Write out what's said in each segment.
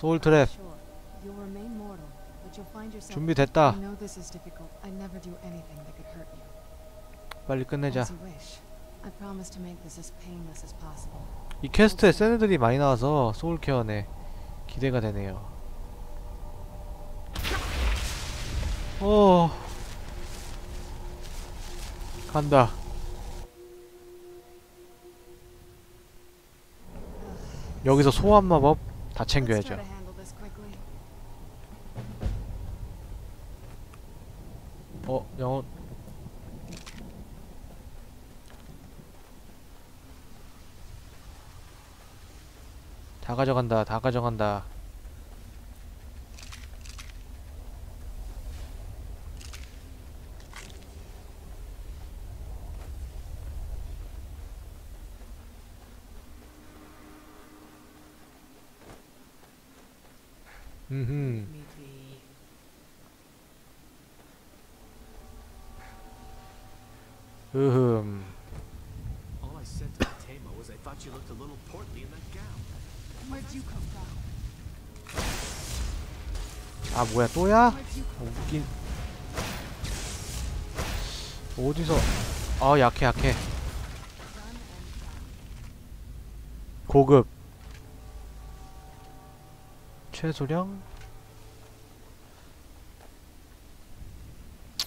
소울 트랩. 준비됐다. 빨리 끝내자. 이 퀘스트에 센 애들이 많이 나와서 소울 케어네 기대가 되네요. 오 간다. 여기서 소환 마법 다 챙겨야죠. 어 영혼 다 가져간다 다 가져간다 뭐야 또야? 어, 웃긴 어디서 아 약해 약해 고급 최소량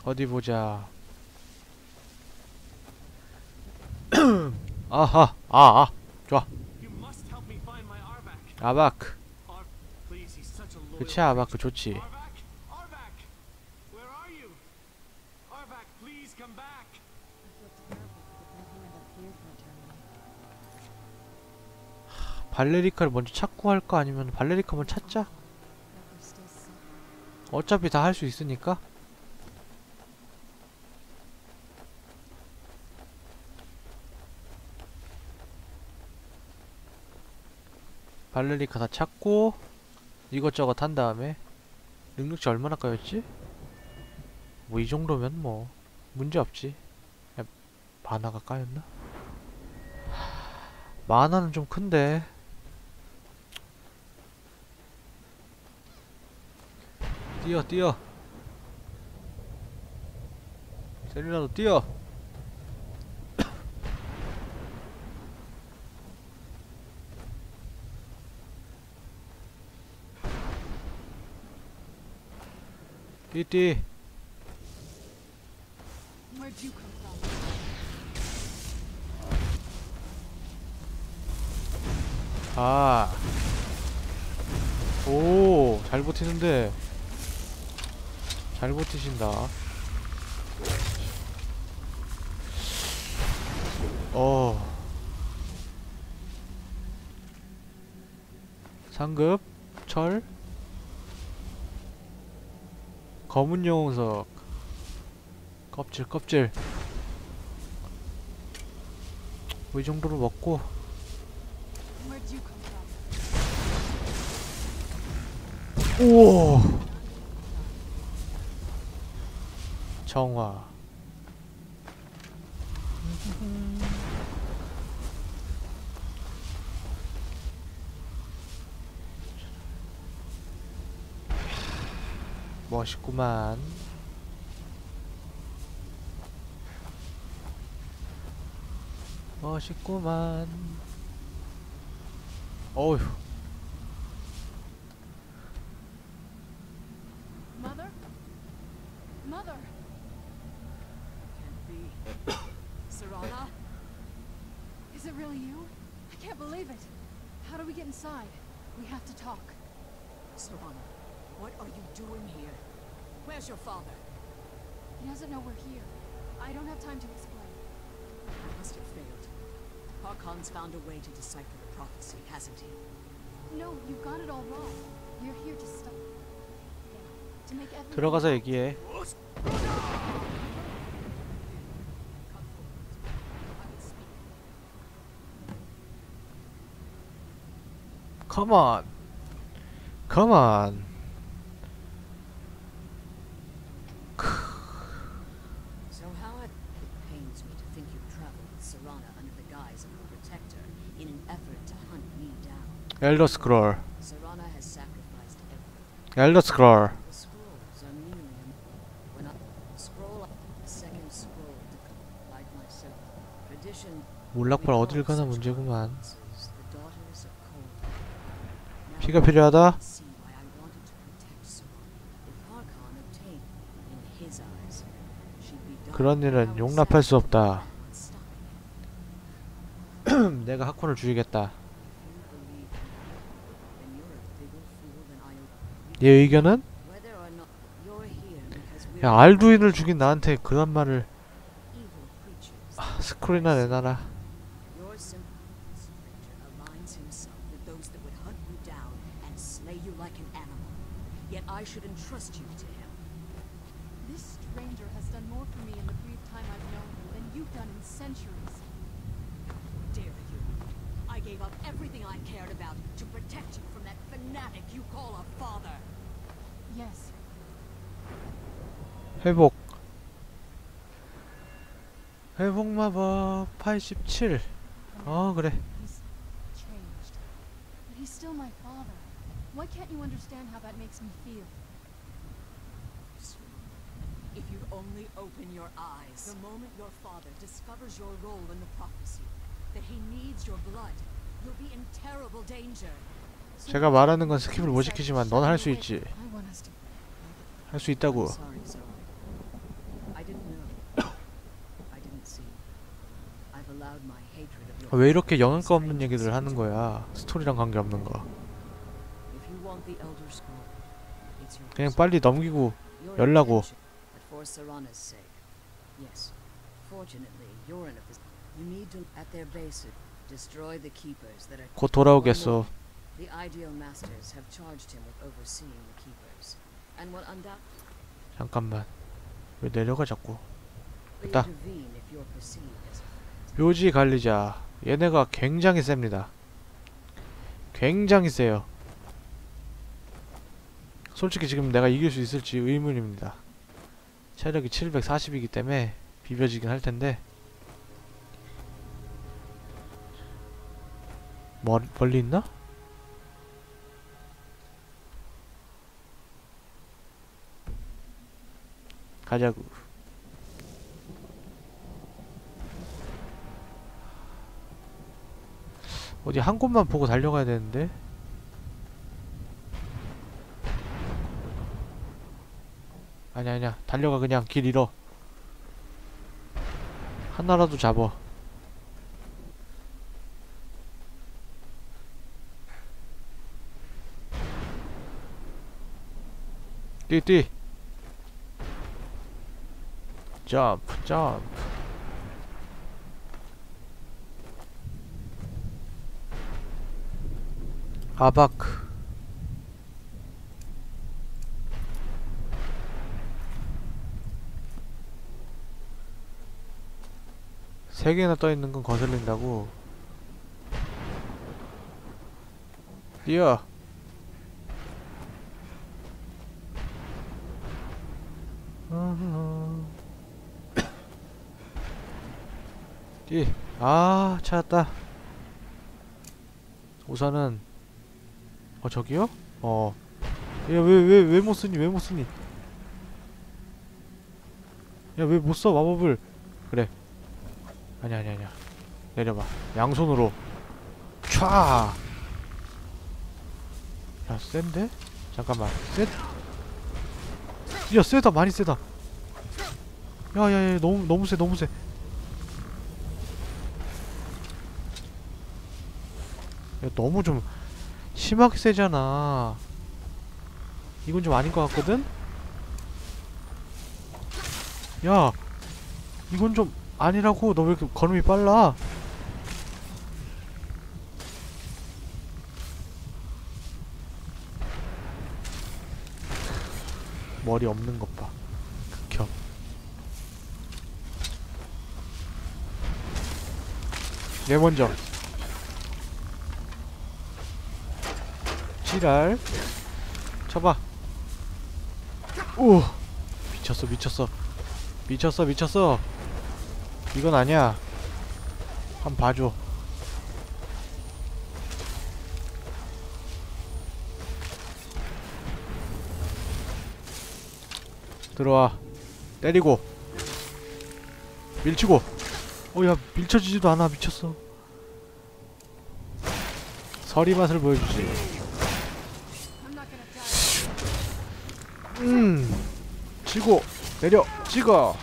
어디 보자 아하 아아 좋아. 아바크 그치 아바크 좋지 발레리카를 먼저 찾고 할까? 아니면 발레리카 먼저 찾자? 어차피 다 할 수 있으니까. 발레리카 다 찾고 이것저것 한 다음에 능력치 얼마나 까였지? 뭐 이 정도면 뭐 문제 없지. 야, 만화가 까였나? 만화는 좀 큰데 뛰어 뛰어 세리나도 뛰어 띠띠 Where'd you come from? 아. 오, 잘 버티는데. 잘 버티신다. 어. 상급, 철, 검은 영웅석, 껍질, 껍질. 뭐 이 정도로 먹고? 우와 정화. 멋있구만. 멋있구만. 어휴 doesn't know we're here. I don't have time to explain. You must have failed. Harkon's found a way to decipher the prophecy, hasn't he? No, you got it all wrong. You're here to stop. Yeah, to make everything 들어가서 right. 얘기해 Come forward. I will speak. Come on. Come on. 엘더 스크롤. 엘더 스크롤 몰락발 어딜 가나 문제구만 피가 필요하다. 그런 일은 용납할 수 없다 내가 하콘을 죽이겠다 네 의견은? 야 알두인을 죽인 나한테 그런 말을 아, 스크롤이나 내놔라 Your simple stranger aligns himself with those that would hunt you down and slay you like an animal. Yet I should entrust you to him. This stranger has done more for me in the brief time I've known him than you've done in centuries. Dare you? I gave up everything I cared about to protect you from that fanatic you call a father. Yes, 회복 회복 마법 87 어 그래 he's changed. But he's still my father. Why can't you understand how that makes me feel? If you'd only open your eyes. The moment your father discovers your role in the prophecy, that he needs your blood, you'll be in terrible danger. 제가 말하는 건 스킵을 못 시키지만 넌 할 수 있지 할 수 있다고 왜 이렇게 영양가 없는 얘기를 하는 거야 스토리랑 관계없는 거. 그냥 빨리 넘기고 열라고. 곧 돌아오겠어 The ideal masters have charged him with overseeing the keepers. And what undoubt 잠깐만 왜 내려가 자꾸 됐다. 묘지 관리자 얘네가 굉장히 셉니다 굉장히 세요 솔직히 지금 내가 이길 수 있을지 의문입니다 체력이 740이기 때문에 비벼지긴 할 텐데 멀, 멀리 있나? 가자구 어디 한 곳만 보고 달려가야 되는데? 아니야 아니야. 달려가. 그냥 길 잃어. 하나라도 잡어 뛰뛰 점프 점프 아바크 세 개나 떠 있는 건 거슬린다고. 뛰어. 어허. 뛰. 아, 찾았다. 우선은 어 저기요? 어. 야 왜 왜 왜 못 쓰니 왜 못 쓰니? 야 왜 못 써 마법을? 그래. 아니야 아니야 아니야. 내려봐. 양손으로. 촤. 야 센데? 잠깐만. 쎄. 야 세다 많이 세다. 야 야 야 너무 너무 세 너무 세. 야 너무 좀 심하게 세잖아. 이건 좀 아닌 것 같거든? 야, 이건 좀 아니라고. 너 왜 이렇게 걸음이 빨라? 머리 없는 것 봐. 극혐. 내 먼저. 지랄. 쳐봐. 오. 미쳤어, 미쳤어. 미쳤어, 미쳤어. 이건 아니야. 한 번 봐줘. 들어와 때리고 밀치고 어야 밀쳐지지도 않아 미쳤어 서리 맛을 보여주지 음. 치고 내려 찍어.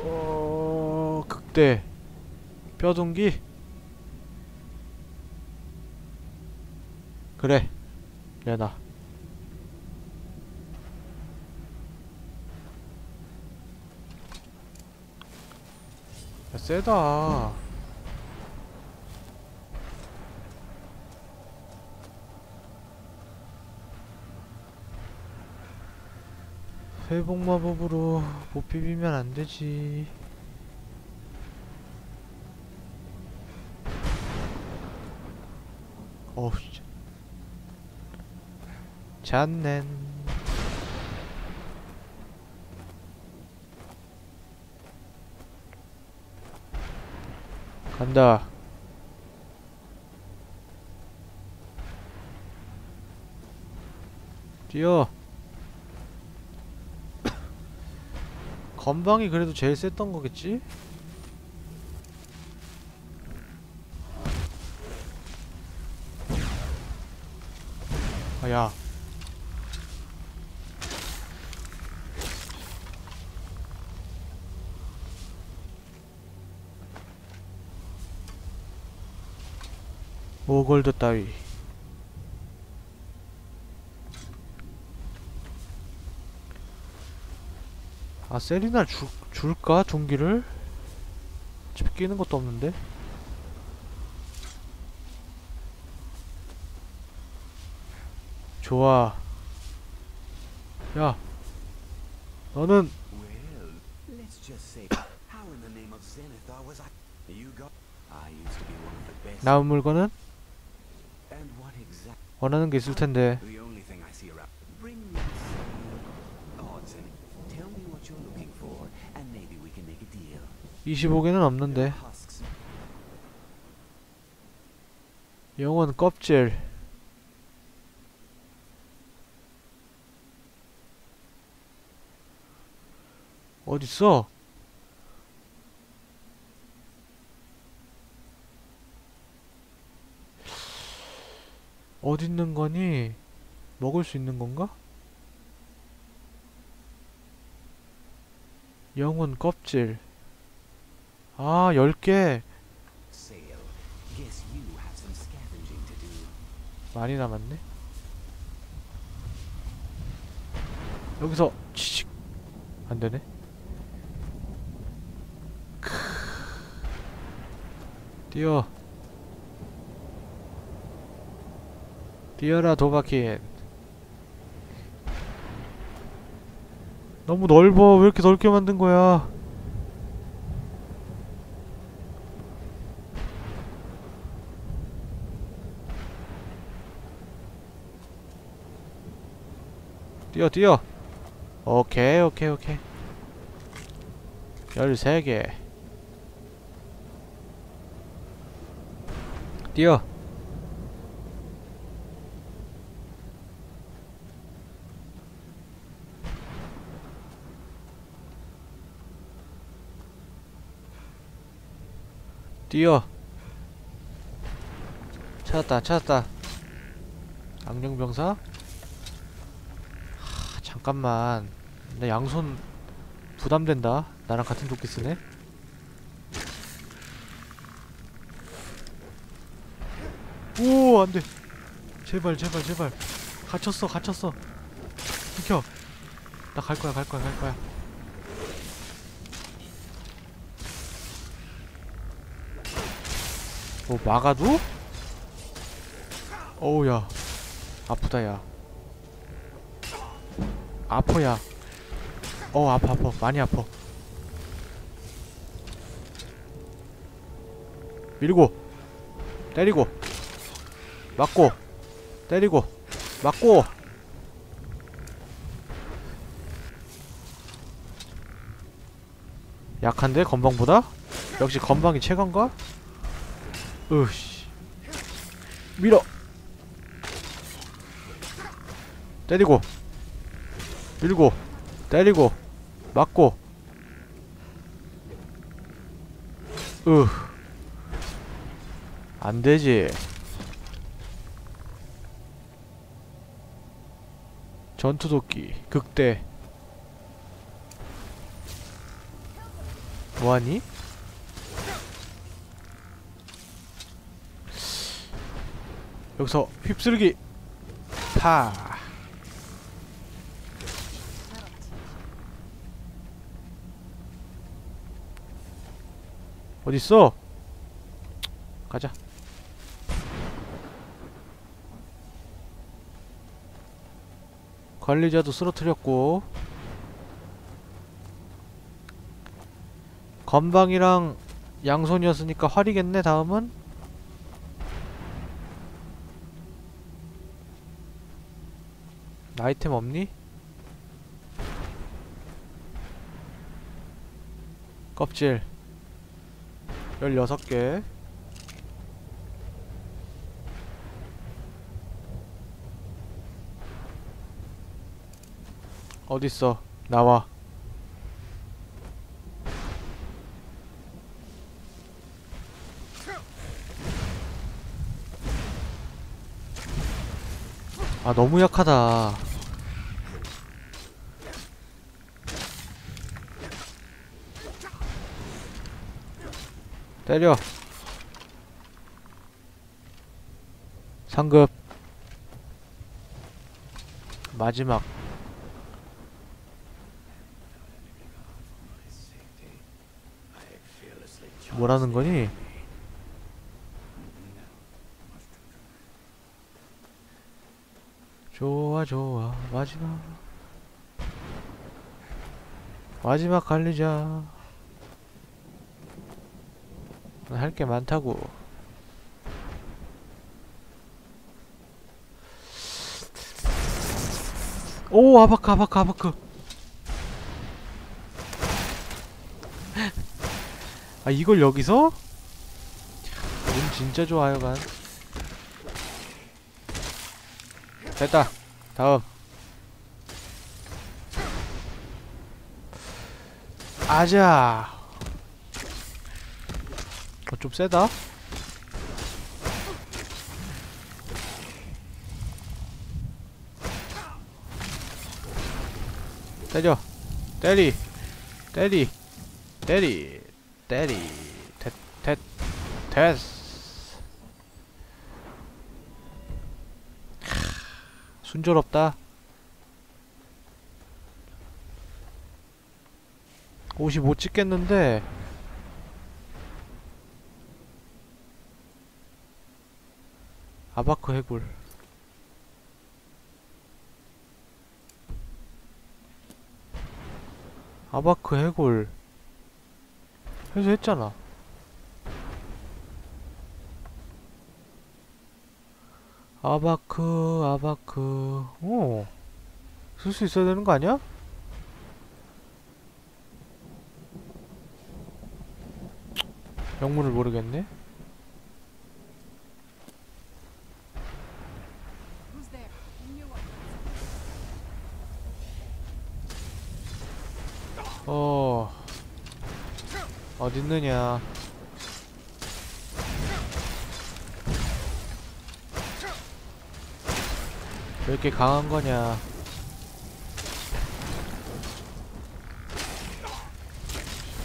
어 극대. 뼈둥기. 그래. 내놔 야, 세다 회복 마법으로 못 비비면 안 되지. 어우, 진짜. 잔넨. 간다. 뛰어. 건방이 그래도 제일 셌던 거겠지? 아, 야. 오골드 따위. 아 세리나 줄, 줄까? 종기를? 어차피 끼는 것도 없는데 좋아 야 너는. 남은 물건은? 원하는 게 있을 텐데 25개는 없는데. 영혼 껍질 어딨어? 어디 있는 거니? 먹을 수 있는 건가? 영혼 껍질 아 10개 Sale. Guess you have some scavenging to do. 많이 남았네. 여기서 치식 안 되네. 크. 뛰어. 뛰어라 도바킨. 너무 넓어. 왜 이렇게 넓게 만든 거야? 뛰어 뛰어. 오케이 오케이 오케이. 13개. 뛰어. 뛰어. 찾았다 찾았다. 악령병사? 하, 잠깐만. 나 양손 부담된다. 나랑 같은 도끼 쓰네. 오 안돼. 제발 제발 제발. 갇혔어 갇혔어. 비켜. 나 갈 거야 갈 거야 갈 거야. 뭐 막아도? 어우 야. 아프다 야 아퍼야. 어 아파 아파. 많이 아파. 밀고. 때리고. 맞고. 때리고. 맞고. 약한데 건방보다? 역시 건방이 최강가? 으씨. 밀어. 때리고 밀고 때리고 맞고. 으 안되지. 전투도끼 극대. 뭐하니? 여기서 휩쓸기. 파 어딨어? 가자 관리자도 쓰러뜨렸고 건방이랑 양손이었으니까 활이겠네 다음은 아이템 없니? 껍질 16개. 어딨어? 나와. 아 너무 약하다 때려. 상급. 마지막. 뭐라는 거니? 좋아 좋아. 마지막. 마지막 갈리자 할 게 많다고. 오 아바크 아바크 아바크 아 이걸 여기서? 운 진짜 좋아요 간 됐다. 다음. 아자. 어, 좀 세다. 때려. 때리. 때리. 때리. 때리. 됐됐 됐어 순조롭다. 옷이 못 찍겠는데 아바크 해골. 아바크 해골. 해서 했잖아. 아바크 아바크. 오 쓸 수 있어야 되는 거 아니야? 영문을 모르겠네 어딨느냐. 왜 이렇게 강한 거냐.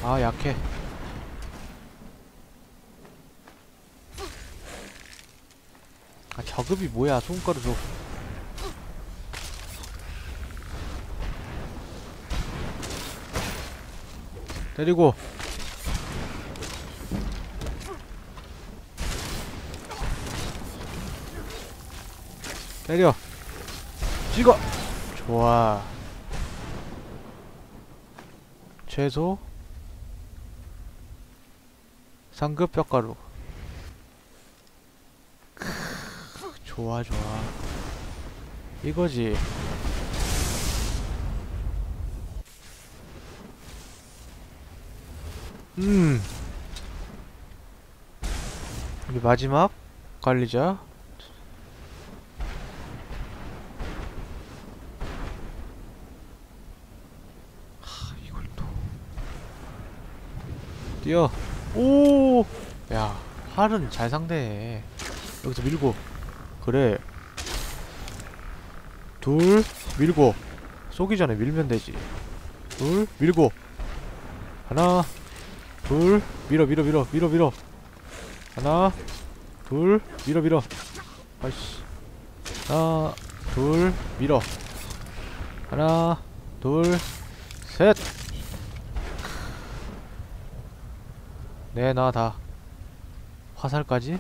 아 약해. 아 저급이 뭐야. 손가루 줘 때리고 때려. 찍어. 좋아. 최소 상급 뼈가루 좋아 좋아. 이거지. 음. 우리 마지막 관리자. 뛰어. 오! 야 활은 잘 상대해. 여기서 밀고. 그래. 둘 밀고. 쏘기 전에 밀면 되지. 둘 밀고. 하나 둘 밀어 밀어 밀어 밀어 밀어. 하나 둘 밀어 밀어. 아이씨. 하나 둘 밀어. 하나 둘셋 내놔 다. 화살까지?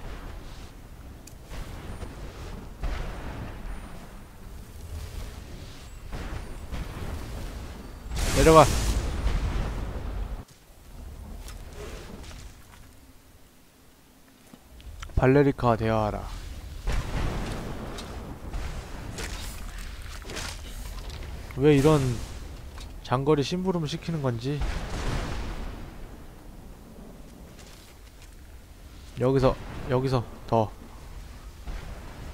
내려가. 발레리카 대화하라. 왜 이런 장거리 심부름을 시키는 건지 여기서 여기서 더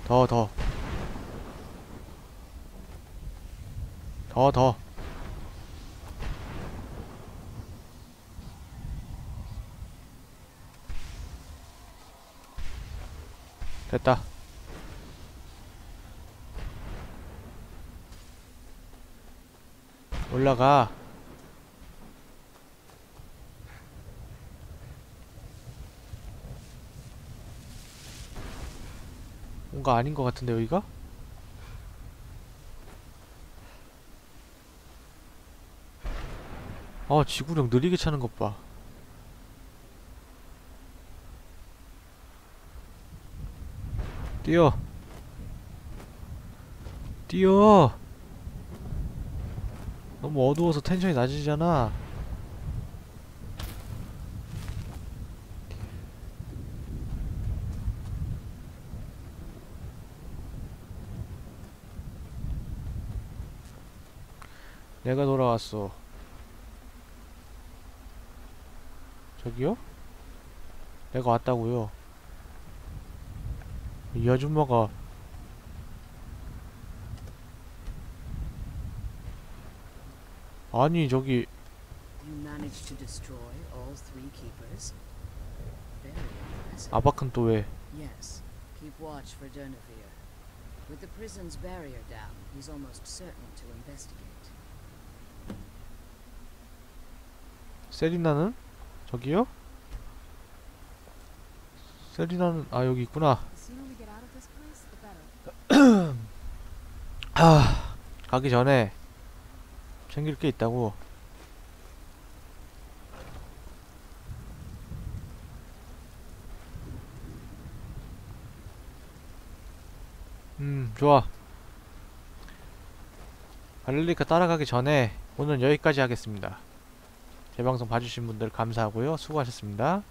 더, 더. 더, 더. 됐다. 올라가. 뭔가 아닌 것 같은데 여기가? 아 지구력 느리게 차는 것 봐. 뛰어. 뛰어. 너무 어두워서 텐션이 낮아지잖아. 내가 돌아왔어. 저기요? 내가 왔다고요. 이 아줌마가 아니 저기. 아바큰 또 왜? Yes. Keep watch for Durnevere. With the prison's barrier down, he's almost certain to investigate. 세리나는 저기요? 세리나는 아 여기 있구나. 아 가기 전에 챙길 게 있다고. 음 좋아. 발레리카 따라가기 전에 오늘 여기까지 하겠습니다. 제 방송 봐주신 분들 감사하고요. 수고하셨습니다.